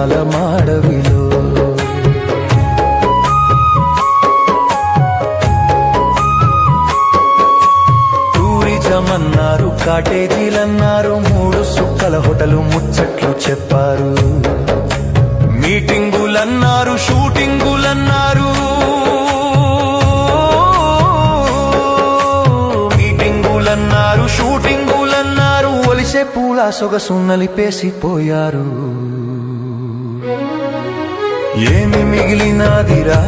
అందాల మాడవిలో. టూరిజం అన్నారు కాటేజీలన్నారు మూడు సుక్కల హోటలు ముచ్చట్లు చెప్పారు. మీటింగులన్నారు షూటింగులన్నారు. మీటింగులన్నారు షూటింగులన్నారు ఒలిసే పూల సొగసు నలిపేసిపోయారు ఏమి మిగిలినాదిరా?